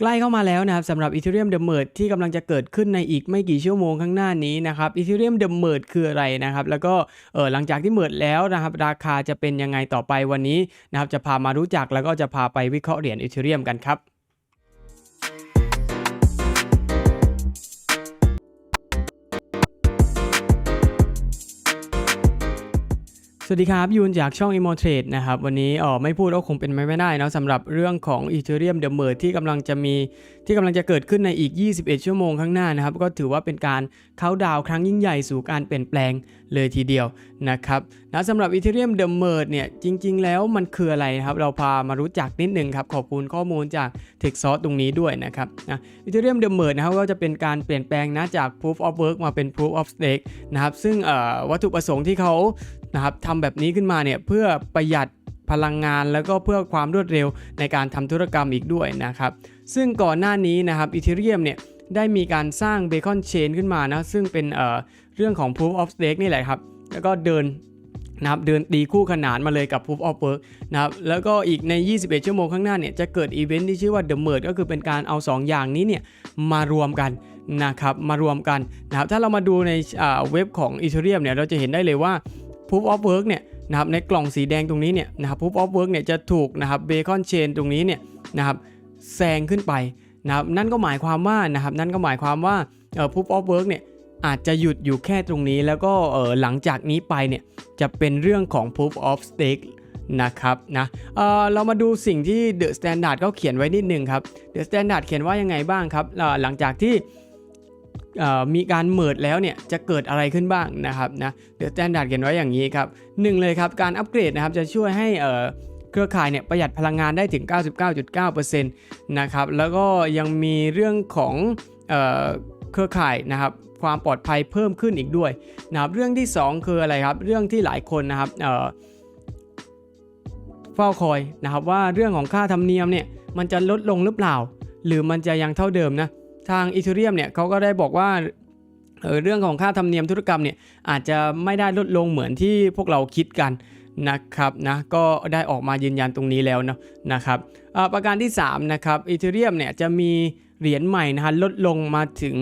ใกล้เข้ามาแล้วนะครับสำหรับ Ethereum The Merge ที่กำลังจะเกิดขึ้นในอีกไม่กี่ชั่วโมงข้างหน้านี้นะครับ Ethereum The Merge คืออะไรนะครับ แล้วก็เออหลังจากที่เมิดแล้วนะครับ ราคาจะเป็นยังไงต่อไปวันนี้นะครับ จะพามารู้จักแล้วก็จะพาไปวิเคราะห์เหรียญ Ethereum กันครับ สวัสดีครับ ยูนจากช่อง i m o t r a d e นะครับ วันนี้อ๋อไม่พูดก็คงเป็นไม่ได้เนะสำหรับเรื่องของ Ethereum The Merge ที่กำลังจะมีที่กำลังจะเกิดขึ้นในอีก 21 ชั่วโมงข้างหน้านะครับ ก็ถือว่าเป็นการเข้าดาวครั้งยิ่งใหญ่สู่การเปลี่ยนแปลงเลยทีเดียวนะครับนะสำหรับ Ethereum The Merge เนี่ยจริง ๆ แล้วมันคืออะไรนะครับ เราพามารู้จักนิดหนึ่งครับ ขอบคุณข้อมูลจาก t e x o u r c e ตรงนี้ด้วยนะครับนะ Ethereum The Merge นะครับก็จะเป็นการเปลี่ยนแปลงนะจาก Proof of Work มาเป็น Proof of Stake นะครับซึ่งวัตถุประสงค์ที่เขา นะครับทำแบบนี้ขึ้นมาเนี่ยเพื่อประหยัดพลังงานแล้วก็เพื่อความรวดเร็วในการทำธุรกรรมอีกด้วยนะครับ ซึ่งก่อนหน้านี้นะครับ Ethereum เนี่ยได้มีการสร้าง Beacon Chain ขึ้นมานะซึ่งเป็นเอ่อเรื่องของ Proof of Stake นี่แหละครับ แล้วก็เดินนะครับเดินตีคู่ขนานมาเลยกับ Proof of Work นะครับแล้วก็อีกใน 21 ชั่วโมงข้างหน้าเนี่ยจะเกิดอีเวนท์ที่ชื่อว่า The Merge ก็คือเป็นการเอา 2 อย่างนี้เนี่ยมารวมกันนะครับมารวมกันนะครับถ้าเรามาดูในเว็บของ Ethereum เนี่ยเราจะเห็นได้เลยว่า Proof of Work เนี่ยนะครับในกล่องสีแดงตรงนี้เนี่ยนะครับ Proof of Work เนี่ยจะถูกนะครับ Bacon Chain ตรงนี้เนี่ยนะครับแซงขึ้นไปนะครับนั่นก็หมายความว่านะครับนั่นก็หมายความว่าเอ่อ Proof of Work เนี่ยอาจจะหยุดอยู่แค่ตรงนี้แล้วก็เออหลังจากนี้ไปเนี่ยจะเป็นเรื่องของ Proof of Stake นะครับนะเออเรามาดูสิ่งที่ The Standard เขาเขียนไว้นิดนึงครับ The Standard เขียนว่ายังไงบ้างครับหลังจากที่ มีการเมิดแล้วเนี่ยจะเกิดอะไรขึ้นบ้างนะครับนะเดี๋ยวแตนดาร์ดเขียนไว้อย่างนี้ครับหนึ่งเลยครับการอัปเกรดนะครับจะช่วยให้เครือข่ายเนี่ยประหยัดพลังงานได้ถึง 99.9%นะครับแล้วก็ยังมีเรื่องของเออเครือข่ายนะครับความปลอดภัยเพิ่มขึ้นอีกด้วยนะครับเรื่องที่ 2 คืออะไรครับ เรื่องที่หลายคนนะครับเฝ้าคอยนะครับว่าเรื่องของค่าธรรมเนียมเนี่ยมันจะลดลงหรือเปล่า หรือมันจะยังเท่าเดิมนะ ทางอีเทเรียมเนี่ยเขาก็ได้บอกว่าเออเรื่องของค่าธรรมเนียมธุรกรรมเนี่ยอาจจะไม่ได้ลดลงเหมือนที่พวกเราคิดกันนะครับนะก็ได้ออกมายืนยันตรงนี้แล้วเนาะนะครับอ่าประการที่3นะครับอีเทเรียมเนี่ยจะมีเหรียญใหม่นะฮะลดลงมาถึง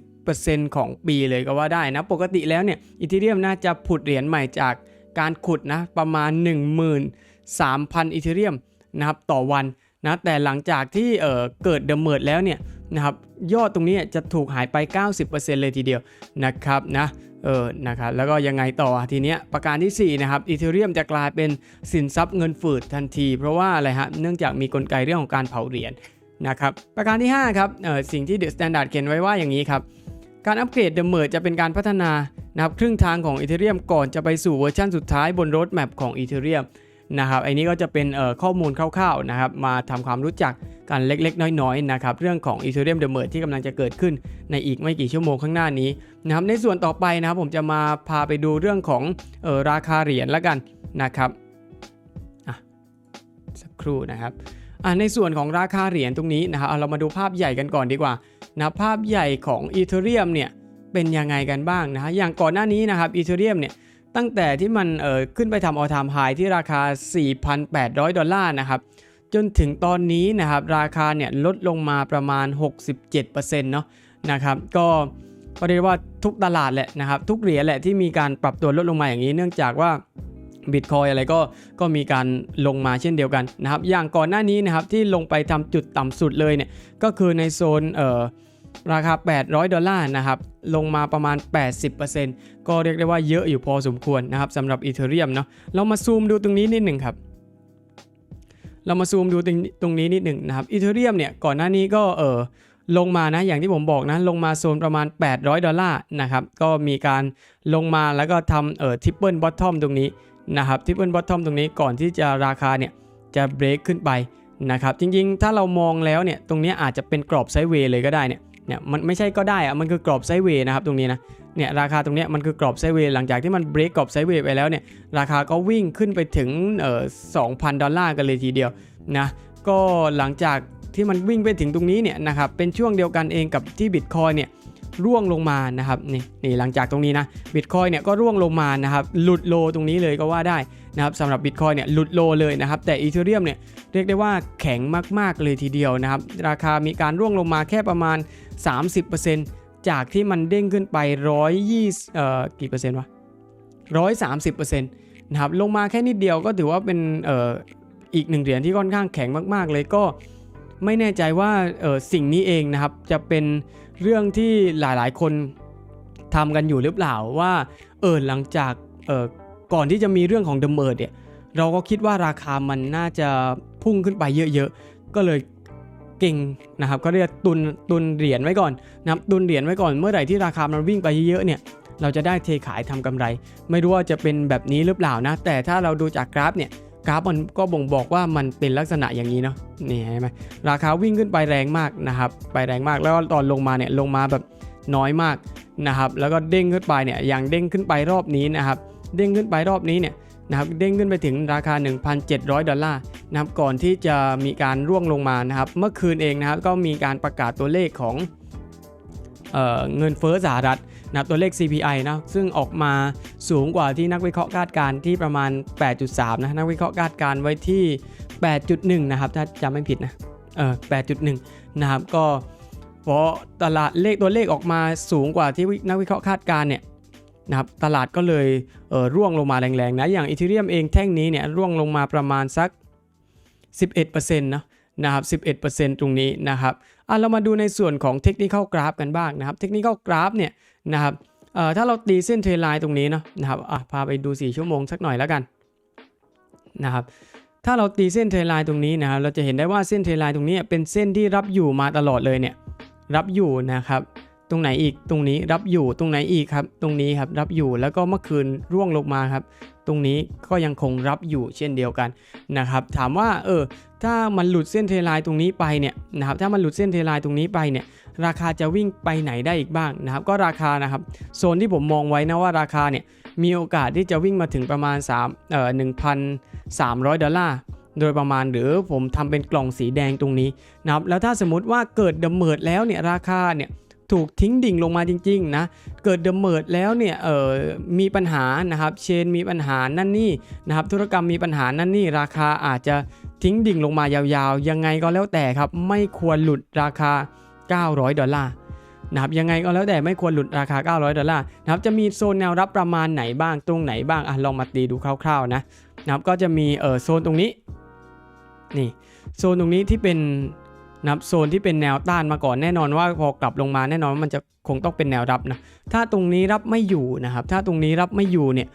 90%ของปีเลยก็ว่าได้นะ ปกติแล้วเนี่ยอีเทเรียมน่าจะผุดเหรียญใหม่จากการขุดนะประมาณ 13,000อีเทเรียมนะครับต่อวัน นะแต่หลังจากที่เเกิดเดอะเมิร์ดแล้วเนี่ยนะครับยอดตรงนี้จะถูกหายไป 90%เลยทีเดียวนะครับนะเออนะครับแล้วก็ยังไงต่อทีเนี้ยประการที่4นะครับอีเทเรียมจะกลายเป็นสินทรัพย์เงินฝืดทันที เพราะว่าอะไรฮะเนื่องจากมีกลไกเรื่องของการเผาเหรียญนะครับประการที่5ครับเออสิ่งที่ The Standard เขียนไว้ว่าอย่างนี้ครับการอัปเกรดเดอะเมิร์จะเป็นการพัฒนานะครับครึ่งทางของอีเทเรียมก่อนจะไปสู่เวอร์ชันสุดท้ายบนโรดแมพของอีเทเรียม นะครับไอ้นี้ก็จะเป็นข้อมูลคร่าวๆนะครับมาทำความรู้จักกันเล็กๆ น้อยๆนะครับเรื่องของ Ethereum The Merge ที่กำลังจะเกิดขึ้นในอีกไม่กี่ชั่วโมงข้างหน้านี้นะครับในส่วนต่อไปนะครับผมจะมาพาไปดูเรื่องของออราคาเหรียญล้วกันนะครับอะสักครู่นะครับอะในส่วนของราคาเหรียญตรงนี้นะครับเอาเรามาดูภาพใหญ่กันก่อนดีกว่านะภาพใหญ่ของ Ethereum เนี่ยเป็นยังไงกันบ้างนะฮะอย่างก่อนหน้านี้นะครับ Ethereum เนี่ย ตั้งแต่ที่มันเออขึ้นไปทำออทามไฮที่ราคา 4,800 ดอลลาร์นะครับ จนถึงตอนนี้นะครับ ราคาเนี่ยลดลงมาประมาณ 67%เนาะนะครับ ก็ก็เรียกว่าทุกตลาดแหละนะครับ ทุกเหรียญแหละที่มีการปรับตัวลดลงมาอย่างนี้เนื่องจากว่าบิตคอยอะไรก็ก็มีการลงมาเช่นเดียวกันนะครับ อย่างก่อนหน้านี้นะครับที่ลงไปทำจุดต่ำสุดเลยเนี่ยก็คือในโซนเอ่อ ราคา 800 ดอลลาร์นะครับ ลงมาประมาณ 80%ก็เรียกได้ว่าเยอะอยู่พอสมควรนะครับสำหรับอีเทเรียมเนาะ เรามาซูมดูตรงนี้นิดหนึ่งครับ เรามาซูมดูตรงตรงนี้นิดหนึ่งนะครับ อีเทเรียมเนี่ย ก่อนหน้านี้ก็เออลงมานะ อย่างที่ผมบอกนะ ลงมาโซนประมาณ 800 ดอลลาร์นะครับ ก็มีการลงมาแล้วก็ทำเออทิปเปิลบอททอมตรงนี้นะครับทิปเปิลบอททอมตรงนี้ก่อนที่จะราคาเนี่ยจะเบรกขึ้นไปนะครับ จริงๆ ถ้าเรามองแล้วเนี่ย ตรงนี้อาจจะเป็นกรอบไซด์เวย์เลยก็ได้เนี่ย เนี่ยมันไม่ใช่ก็ได้อะมันคือกรอบไซเวย์นะครับตรงนี้นะเนี่ยราคาตรงนี้มันคือกรอบไซเวย์หลังจากที่มันเบรกกรอบไซเวย์ไปแล้วเนี่ยราคาก็วิ่งขึ้นไปถึงเอ่อ2,000ดอลลาร์กันเลยทีเดียวนะก็หลังจากที่มันวิ่งไปถึงตรงนี้เนี่ยนะครับเป็นช่วงเดียวกันเองกับที่บิตคอยเนี่ยร่วงลงมานะครับนี่นี่หลังจากตรงนี้นะบิตคอยเนี่ยก็ร่วงลงมานะครับหลุดโลตรงนี้เลยก็ว่าได้ นะครับสำหรับบิตคอยเนี่ยหลุดโลเลยนะครับแต่อีเทเรียมเนี่ยเรียกได้ว่าแข็งมากๆเลยทีเดียวนะครับราคามีการร่วงลงมาแค่ประมาณ 30%จากที่มันเด้งขึ้นไป120เอ่อกี่เปอร์เซ็นต์วะ130%นะครับลงมาแค่นิดเดียวก็ถือว่าเป็นเอ่ออีกหนึ่งเหรียญที่ค่อนข้างแข็งมาก ๆ เลยก็ไม่แน่ใจว่าเอ่อสิ่งนี้เองนะครับจะเป็นเรื่องที่หลายๆ คนทำกันอยู่หรือเปล่าว่าเออหลังจากเออ ก่อนที่จะมีเรื่องของเดอะเมิร์ดเนี่ยเราก็คิดว่าราคามันน่าจะพุ่งขึ้นไปเยอะๆ ก็เลยเก่งนะครับก็เรียกตุนตุนเหรียญไว้ก่อนนะครับตุนเหรียญไว้ก่อนเมื่อไหร่ที่ราคามันวิ่งไปเยอะๆเนี่ยเราจะได้เทขายทำกำไร ไม่รู้ว่าจะเป็นแบบนี้หรือเปล่านะ แต่ถ้าเราดูจากกราฟเนี่ยกราฟมันก็บ่งบอกว่ามันเป็นลักษณะอย่างนี้เนาะนี่เห็นไหมราคาวิ่งขึ้นไปแรงมากนะครับไปแรงมากแล้วตอนลงมาเนี่ยลงมาแบบน้อยมากนะครับแล้วก็เด้งขึ้นไปเนี่ยอย่างเด้งขึ้นไปรอบนี้นะครับ เด้งขึ้นไปรอบนี้เนี่ยนะครับเด้งขึ้นไปถึงราคา 1,700 ดอลลาร์นะครับก่อนที่จะมีการร่วงลงมานะครับเมื่อคืนเองนะครับก็มีการประกาศตัวเลขของเออเงินเฟ้อสหรัฐนะครับตัวเลข CPI นะซึ่งออกมาสูงกว่าที่นักวิเคราะห์คาดการณ์ที่ประมาณ 8.3 นะนักวิเคราะห์คาดการณ์ไว้ที่ 8.1 นะครับถ้าจำไม่ผิดนะเออ8.1 นะครับก็พอตลาดเลขตัวเลขออกมาสูงกว่าที่นักวิเคราะห์คาดการณ์เนี่ย นะครับตลาดก็เลยเร่วงลงมาแรงๆนะอย่างอีเทเรียมเองแท่งนี้เนี่ยร่วงลงมาประมาณสัก 11%นะนะครับ 11%ตรงนี้นะครับอะเรามาดูในส่วนของเทคนิคกราฟกันบ้างนะครับเทคนิคกราฟเนี่ยนะครับเอ่อถ้าเราตีเส้นเทรนไลน์ตรงนี้เนาะนะครับอะพาไปดู 4 ชั่วโมงสักหน่อยแล้วกันนะครับถ้าเราตีเส้นเทรนไลน์ตรงนี้นะครับเราจะเห็นได้ว่าเส้นเทรนไลน์ตรงนี้เป็นเส้นที่รับอยู่มาตลอดเลยเนี่ยรับอยู่นะครับ ตรงไหนอีกตรงนี้รับอยู่ตรงไหนอีกครับ ตรงนี้ครับรับอยู่แล้วก็เมื่อคืนร่วงลงมาครับ ตรงนี้ก็ยังคงรับอยู่เช่นเดียวกันนะครับ ถามว่าเออถ้ามันหลุดเส้นเทไลน์ตรงนี้ไปเนี่ยนะครับถ้ามันหลุดเส้นเทไลน์ตรงนี้ไปเนี่ยราคาจะวิ่งไปไหนได้อีกบ้างนะครับ ก็ราคานะครับโซนที่ผมมองไว้นะว่าราคาเนี่ยมีโอกาสที่จะวิ่งมาถึงประมาณ3เอ่อ1,300 ดอลลาร์โดยประมาณหรือผมทำเป็นกล่องสีแดงตรงนี้นะครับแล้วถ้าสมมติว่าเกิดเดมเมิดแล้วเนี่ยราคาเนี่ย ถูกทิ้งดิ่งลงมาจริงๆนะเกิดเดมเมิดแล้วเนี่ยเออมีปัญหานะครับเชนมีปัญหานั่นนี่นะครับธุรกรรมมีปัญหานั่นนี่ราคาอาจจะทิ้งดิ่งลงมายาวๆ ยังไงก็แล้วแต่ครับไม่ควรหลุดราคา 900 ดอลลาร์นะครับยังไงก็แล้วแต่ไม่ควรหลุดราคา 900 ดอลลาร์นะครับจะมีโซนแนวรับประมาณไหนบ้างตรงไหนบ้างอะลองมาตีดูคร่าวๆนะนะครับก็จะมีเออโซนตรงนี้นี่โซนตรงนี้ที่เป็น นะครับโซนที่เป็นแนวต้านมาก่อนแน่นอนว่าพอกลับลงมาแน่นอนว่ามันจะคงต้องเป็นแนวรับนะถ้าตรงนี้รับไม่อยู่นะครับ ถ้าตรงนี้รับไม่อยู่เนี่ย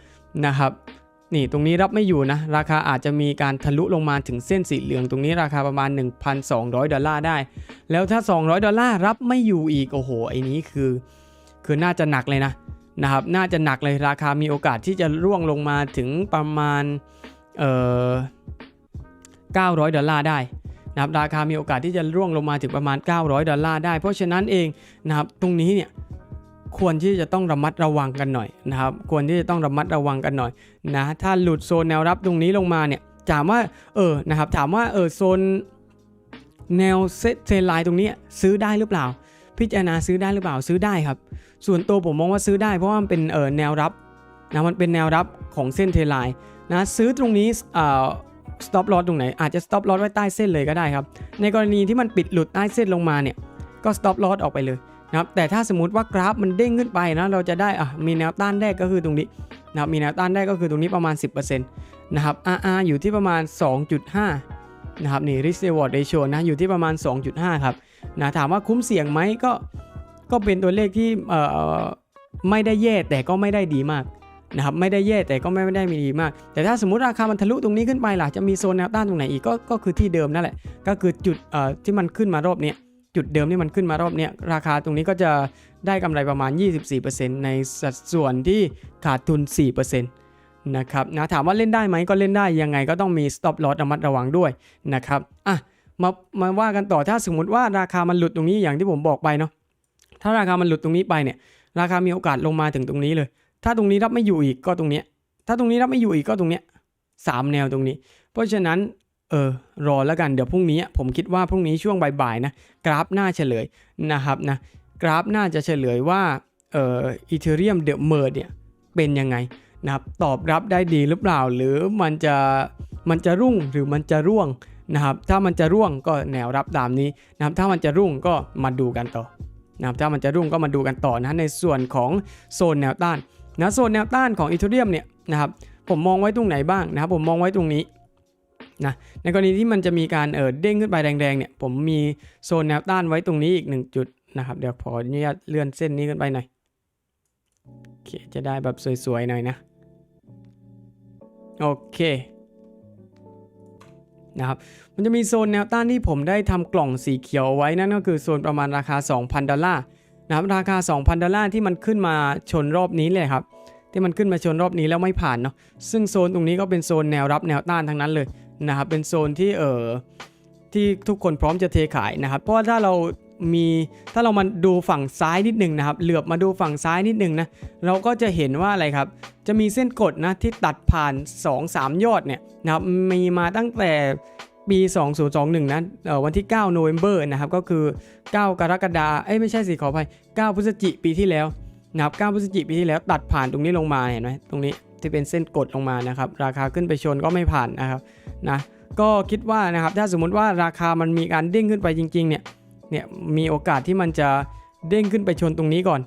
นะครับนี่ตรงนี้รับไม่อยู่นะ ราคาอาจจะมีการทะลุลงมาถึงเส้นสีเหลืองตรงนี้ราคาประมาณ 1,200 ดอลลาร์ได้ แล้วถ้า 200 ดอลลาร์รับไม่อยู่อีกโอ้โหไอ้นี้คือ คือน่าจะหนักเลยนะนะครับน่าจะหนักเลยราคามีโอกาสที่จะร่วงลงมาถึงประมาณเอ่อ900 ดอลลาร์ได้ นะครับราคามีโอกาสที่จะร่วงลงมาถึงประมาณ 900 ดอลลาร์ได้ เพราะฉะนั้นเองนะครับตรงนี้เนี่ยควรที่จะต้องระมัดระวังกันหน่อยนะครับควรที่จะต้องระมัดระวังกันหน่อยนะถ้าหลุดโซนแนวรับตรงนี้ลงมาเนี่ยถามว่าเออนะครับถามว่าเออโซนแนวเซตเทรนไลน์ตรงนี้ซื้อได้หรือเปล่า พิจารณาซื้อได้หรือเปล่าซื้อได้ครับ ส่วนตัวผมมองว่าซื้อได้เพราะว่ามันเป็นเออแนวรับนะมันเป็นแนวรับของเส้นเทรนไลน์นะซื้อตรงนี้เอ่อ stop loss ตรงไหน อาจจะ stop loss ไว้ใต้เส้นเลยก็ได้ครับ ในกรณีที่มันปิดหลุดใต้เส้นลงมาเนี่ยก็ stop loss ออกไปเลยนะครับแต่ถ้าสมมติว่ากราฟมันเด้งขึ้นไปนะเราจะได้อะมีแนวต้านแรกก็คือตรงนี้นะครับมีแนวต้านได้ก็คือตรงนี้ประมาณ 10%นะครับ RR อยู่ที่ประมาณ 2.5นะครับนี่ risk reward ratio นะอยู่ที่ประมาณ 2.5 ครับนะถามว่าคุ้มเสี่ยงไหมก็ก็เป็นตัวเลขที่เอ่อไม่ได้แย่แต่ก็ไม่ได้ดีมาก นะครับไม่ได้แย่แต่ก็ไม่ได้มีดีมาก แต่ถ้าสมมติราคามันทะลุตรงนี้ขึ้นไปล่ะจะมีโซนแนวต้านตรงไหนอีกก็ก็คือที่เดิมนั่นแหละ ก็คือจุดเอ่อที่มันขึ้นมารอบเนี้ยจุดเดิมที่มันขึ้นมารอบเนี้ยราคาตรงนี้ก็จะได้กำไรประมาณ 24%ในสัดส่วนที่ขาดทุน 4%นะครับนะถามว่าเล่นได้ไหมก็เล่นได้ยังไงก็ต้องมี stop loss ระมัดระวังด้วยนะครับอะมามาว่ากันต่อถ้าสมมติว่าราคามันหลุดตรงนี้อย่างที่ผมบอกไปเนาะถ้าราคามันหลุดตรงนี้ไปเนี่ยราคามีโอกาสลงมาถึงตรงนี้เลย ถ้าตรงนี้รับไม่อยู่อีกก็ตรงเนี้ย ถ้าตรงนี้รับไม่อยู่อีกก็ตรงเนี้ยสามแนวตรงนี้ เพราะฉะนั้นเออรอแล้วกันเดี๋ยวพรุ่งนี้ ผมคิดว่าพรุ่งนี้ช่วงบ่ายๆนะกราฟหน้าเฉลยนะครับนะกราฟน่าจะเฉลยว่าเอ่ออีเทเรียมเดอะเมิร์ดเนี่ยเป็นยังไงนะครับตอบรับได้ดีหรือเปล่า หรือมันจะมันจะรุ่งหรือมันจะร่วงนะครับถ้ามันจะร่วงก็แนวรับตามนี้นะครับถ้ามันจะรุ่งก็มาดูกันต่อนะครับถ้ามันจะรุ่งก็มาดูกันต่อนะในส่วนของโซนแนวต้าน นะโซนแนวต้านของอีเทเรียมเนี่ยนะครับผมมองไว้ตรงไหนบ้างนะครับผมมองไว้ตรงนี้นะในกรณีที่มันจะมีการเออเด้งขึ้นไปแดงๆเนี่ยผมมีโซนแนวต้านไว้ตรงนี้อีกหนึ่งจุดนะครับเดี๋ยวขออนุญาตเลื่อนเส้นนี้ขึ้นไปหน่อยโอเคจะได้แบบสวยๆหน่อยนะโอเคนะครับมันจะมีโซนแนวต้านที่ผมได้ทำกล่องสีเขียวไว้นั่นก็คือโซนประมาณราคา 2,000 ดอลลาร์ นะครับราคา 2,000 ดอลลาร์ที่มันขึ้นมาชนรอบนี้เลยครับ ที่มันขึ้นมาชนรอบนี้แล้วไม่ผ่านเนาะซึ่งโซนตรงนี้ก็เป็นโซนแนวรับแนวต้านทั้งนั้นเลยนะครับเป็นโซนที่เออที่ทุกคนพร้อมจะเทขายนะครับ เพราะว่าถ้าเรามีถ้าเรามาดูฝั่งซ้ายนิดหนึ่งนะครับ เหลือบมาดูฝั่งซ้ายนิดหนึ่งนะเราก็จะเห็นว่าอะไรครับ จะมีเส้นกดนะที่ตัดผ่าน 2-3 ยอดเนี่ยนะครับมีมาตั้งแต่ ปี 2021นะเอ่อวันที่9โนเวม ber นะครับ ก็คือ 9 กรกฎาเอ้ยไม่ใช่สิขออภัย 9 พฤศจิกปีที่แล้วนะครับ 9 พฤศจิกปีที่แล้วตัดผ่านตรงนี้ลงมาเห็นไหมตรงนี้ที่เป็นเส้นกดลงมานะครับ ราคาขึ้นไปชนก็ไม่ผ่านนะครับนะก็คิดว่านะครับถ้าสมมุติว่าราคามันมีการเด้งขึ้นไปจริงๆเนี่ยเนี่ยมีโอกาสที่มันจะเด้งขึ้นไปชนตรงนี้ก่อน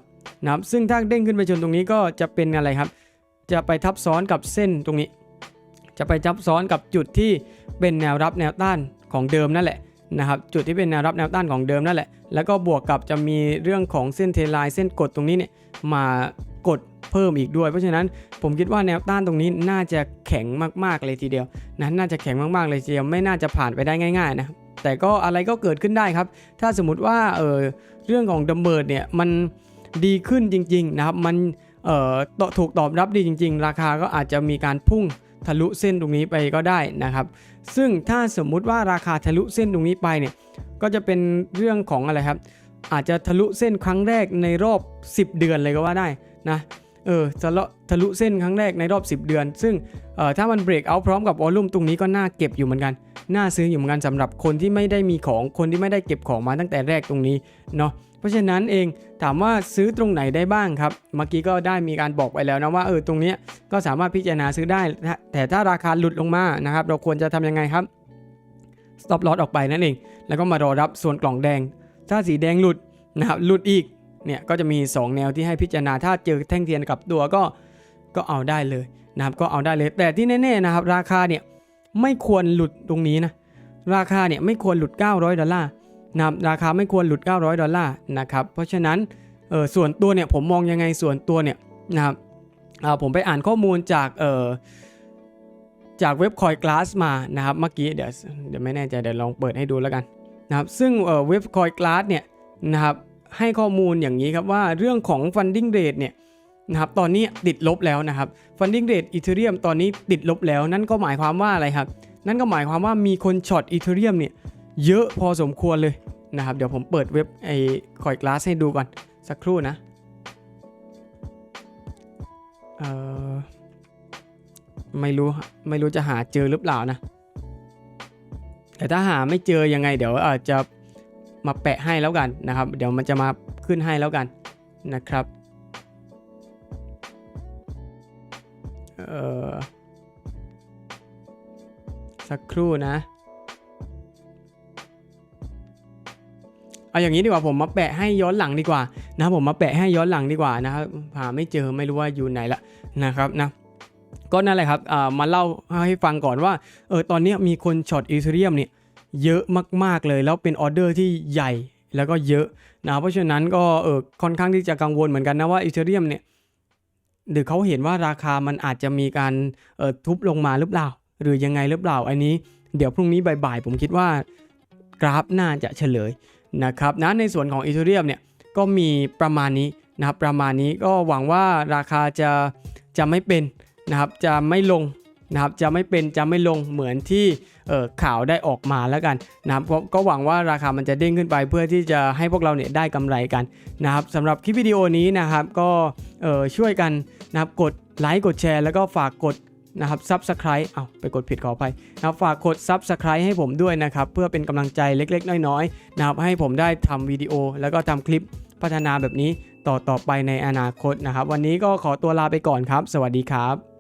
นะครับซึ่งถ้าเด้งขึ้นไปชนตรงนี้ก็จะเป็นอะไรครับ จะไปทับซ้อนกับเส้นตรงนี้ จะไปทับซ้อนกับจุดที่เป็นแนวรับแนวต้านของเดิมนั่นแหละนะครับจุดที่เป็นแนวรับแนวต้านของเดิมนั่นแหละ แล้วก็บวกกับจะมีเรื่องของเส้นเทไลน์เส้นกดตรงนี้เนี่ยมากดเพิ่มอีกด้วย เพราะฉะนั้นผมคิดว่าแนวต้านตรงนี้น่าจะแข็งมากๆเลยทีเดียวนะน่าจะแข็งมากๆเลยทีเดียวไม่น่าจะผ่านไปได้ง่าย ๆ นะแต่ก็อะไรก็เกิดขึ้นได้ครับ ถ้าสมมติว่าเออเรื่องของดัมเบิร์เนี่ยมันดีขึ้นจริงๆนะครับมันเอ่อถูกตอบรับดีจริง ๆ ราคาก็อาจจะมีการพุ่ง ทะลุเส้นตรงนี้ไปก็ได้นะครับ ซึ่งถ้าสมมุติว่าราคาทะลุเส้นตรงนี้ไปเนี่ยก็จะเป็นเรื่องของอะไรครับ อาจจะทะลุเส้นครั้งแรกในรอบ 10 เดือนเลยก็ว่าได้นะเออทะลุทะลุเส้นครั้งแรกในรอบ 10 เดือน ซึ่งเอ่อถ้ามันเบรกเอาพร้อมกับวอลลุ่มตรงนี้ก็น่าเก็บอยู่เหมือนกัน น่าซื้ออยู่เหมือนกันสำหรับคนที่ไม่ได้มีของคนที่ไม่ได้เก็บของมาตั้งแต่แรกตรงนี้เนาะ เพราะฉะนั้นเองถามว่าซื้อตรงไหนได้บ้างครับ เมื่อกี้ก็ได้มีการบอกไปแล้วนะว่าเออตรงนี้ก็สามารถพิจารณาซื้อได้ แต่ถ้าราคาหลุดลงมานะครับ เราควรจะทำยังไงครับ stop loss ออกไปนั่นเอง แล้วก็มารอรับส่วนกล่องแดง ถ้าสีแดงหลุดนะครับหลุดอีกเนี่ยก็จะมี 2 แนวที่ให้พิจารณาถ้าเจอแท่งเทียนกับตัวก็ก็เอาได้เลยนะครับก็เอาได้เลย แต่ที่แน่ๆนะครับ ราคาเนี่ยไม่ควรหลุดตรงนี้นะราคาเนี่ยไม่ควรหลุด 900ดอลลาร์ นะครับราคาไม่ควรหลุด 900 ดอลลาร์นะครับเพราะฉะนั้นเออส่วนตัวเนี่ยผมมองยังไงส่วนตัวเนี่ยนะครับอ่าผมไปอ่านข้อมูลจากเออจากเว็บคอยกลาสมานะครับเมื่อกี้เดี๋ยวเดี๋ยวไม่แน่ใจเดี๋ยวลองเปิดให้ดูแล้วกันนะครับซึ่งเออเว็บคอยกลาสเนี่ยนะครับให้ข้อมูลอย่างนี้ครับว่าเรื่องของ funding rate เนี่ยนะครับตอนนี้ติดลบแล้วนะครับ funding rate Ethereum ตอนนี้ติดลบแล้ว นั่นก็หมายความว่าอะไรครับ นั่นก็หมายความว่ามีคนช็อต Ethereum เนี่ย เยอะพอสมควรเลยนะครับ เดี๋ยวผมเปิดเว็บไอ้คอยกลาสให้ดูก่อน สักครู่นะเออไม่รู้ไม่รู้จะหาเจอหรือเปล่านะ แต่ถ้าหาไม่เจอยังไง เดี๋ยวอาจจะมาแปะให้แล้วกันนะครับ เดี๋ยวมันจะมาขึ้นให้แล้วกันนะครับเออสักครู่นะ เอาอย่างนี้ดีกว่าผมมาแปะให้ย้อนหลังดีกว่านะผมมาแปะให้ย้อนหลังดีกว่านะครับหาไม่เจอไม่รู้ว่าอยู่ไหนละนะครับนะก็นั่นแหละครับมาเล่าให้ฟังก่อนว่าเออตอนนี้มีคนช็อตอีเทเรียมเนี่ยเยอะมากๆเลย แล้วเป็นออเดอร์ที่ใหญ่แล้วก็เยอะนะเพราะฉะนั้นก็เออค่อนข้างที่จะกังวลเหมือนกันนะว่าอีเทเรียมเนี่ยหรือเขาเห็นว่าราคามันอาจจะมีการเออทุบลงมาหรือเปล่า หรือยังไงหรือเปล่าอันนี้ เดี๋ยวพรุ่งนี้บ่ายๆผมคิดว่ากราฟน่าจะเฉลย นะครับนะในส่วนของอีเทเรียมเนี่ยก็มีประมาณนี้นะครับประมาณนี้ก็หวังว่าราคาจะจะไม่เป็นนะครับจะไม่ลงนะครับจะไม่เป็นจะไม่ลงเหมือนที่ข่าวได้ออกมาแล้วกันนะครับก็หวังว่าราคามันจะเด้งขึ้นไปเพื่อที่จะให้พวกเราเนี่ยได้กำไรกันนะครับสำหรับคลิปวิดีโอนี้นะครับก็ช่วยกันนะครับกดไลค์กดแชร์ แล้วก็ฝากกด นะครับ Subscribe เอาไปกดผิดขออภัยนะครับฝากกด Subscribe ให้ผมด้วยนะครับ เพื่อเป็นกำลังใจเล็กๆ น้อยๆนะครับให้ผมได้ทำวิดีโอ แล้วก็ทำคลิปพัฒนาแบบนี้ต่อต่อไปในอนาคตนะครับ วันนี้ก็ขอตัวลาไปก่อนครับ สวัสดีครับ